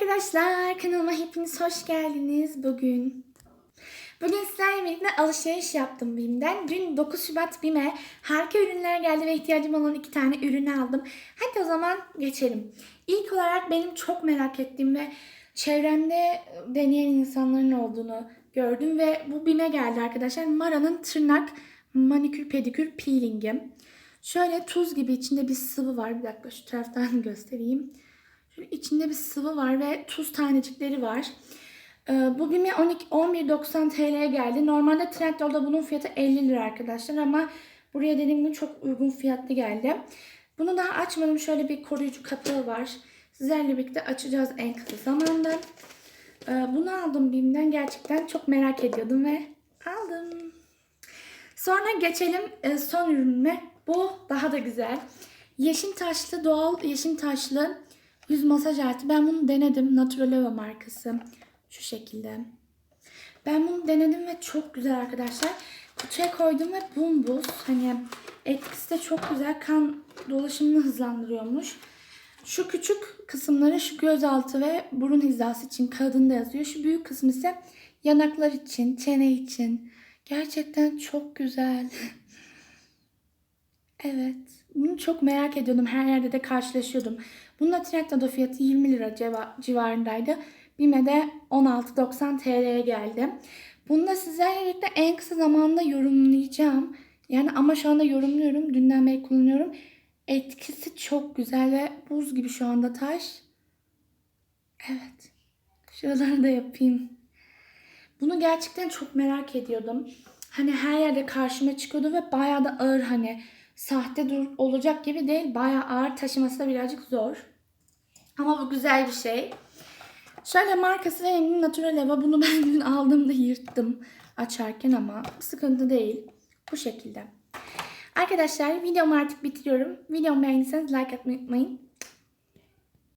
arkadaşlar kanalıma hepiniz hoş geldiniz bugün. Bugün sizlerle birlikte alışveriş yaptım BİM'den. Dün 9 Şubat BİM'e harika ürünler geldi ve ihtiyacım olan iki tane ürünü aldım. Hadi o zaman geçelim. İlk olarak benim çok merak ettiğim ve çevremde deneyen insanların olduğunu gördüm ve bu BİM'e geldi arkadaşlar. Mara'nın tırnak manikür pedikür peelingi. Şöyle tuz gibi içinde bir sıvı var. Bir dakika şu taraftan göstereyim. İçinde bir sıvı var ve tuz tanecikleri var. Ee, bu BİM'e 12 11.90 TL'ye geldi. Normalde Trendyol'da bunun fiyatı 50 lira arkadaşlar ama buraya dediğim gibi çok uygun fiyatlı geldi. Bunu daha açmadım. Şöyle bir koruyucu kapağı var. Sizlerle birlikte açacağız en kısa zamanda. Ee, bunu aldım BİM'den. Gerçekten çok merak ediyordum ve aldım. Sonra geçelim e, son ürünüme. Bu daha da güzel. Yeşil taşlı doğal yeşil taşlı yüz masaj aleti. Ben bunu denedim. Naturaleva markası. Şu şekilde. Ben bunu denedim ve çok güzel arkadaşlar. Kutuya koydum ve bumbuz. Hani etkisi de çok güzel. Kan dolaşımını hızlandırıyormuş. Şu küçük kısımları şu gözaltı ve burun hizası için kağıdında yazıyor. Şu büyük kısmı ise yanaklar için, çene için. Gerçekten çok güzel. evet. Bunu çok merak ediyordum. Her yerde de karşılaşıyordum. Bunun Trendyol'da fiyatı 20 lira civa- civarındaydı. BİM'e de 16.90 TL'ye geldi. Bunu da sizlerle en kısa zamanda yorumlayacağım. Yani ama şu anda yorumluyorum. Dünden beri kullanıyorum. Etkisi çok güzel ve buz gibi şu anda taş. Evet. Şuraları da yapayım. Bunu gerçekten çok merak ediyordum. Hani her yerde karşıma çıkıyordu ve bayağı da ağır hani sahte dur olacak gibi değil. Bayağı ağır taşıması da birazcık zor. Ama bu güzel bir şey. Şöyle markası rengi Natural Eva. Bunu ben dün aldığımda yırttım açarken ama sıkıntı değil. Bu şekilde. Arkadaşlar videomu artık bitiriyorum. Videomu beğendiyseniz like atmayı unutmayın.